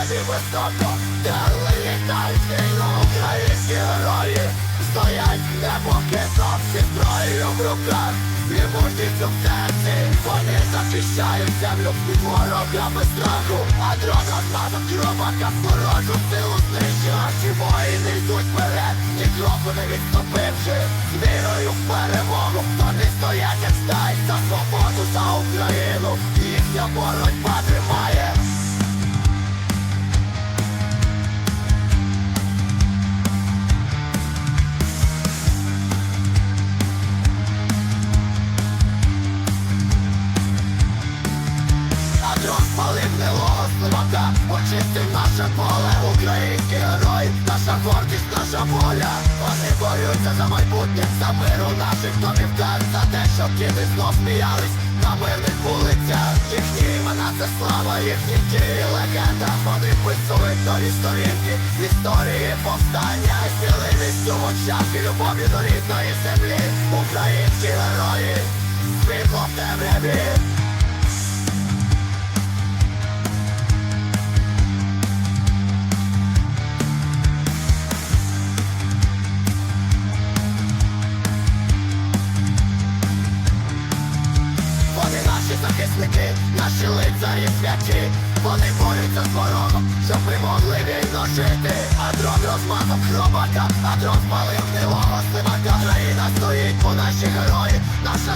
небі високо, де літають українські герої, стоять непоки зовсім зброєю в руках, і мужність у серці, вони захищають землю від ворога без страху, а дрога змазок кровака ворожу силу знищуючи воїни йдуть вперед, ні кроку не відступивши, з вірою в перемогу, вони стоять як стай за свободу, за Україну, їхня боротьба тримає. Наша воля. Вони борються за майбутнє, за мир у наших домів так За те, щоб діти знов сміялись на мирних вулицях. Їхні імена це слава, їхні дії легенда. Вони вписують нові сторінки історії повстання. І сміливістю в очах і любові до рідної землі. Українські герої, світло в темряві захисники, наші лицарі святі. Вони борються з ворогом, щоб ми могли вільно жити А дрон розмазав хробака, а дрон спалив гнилого слимака Країна стоїть, бо наші герої, наша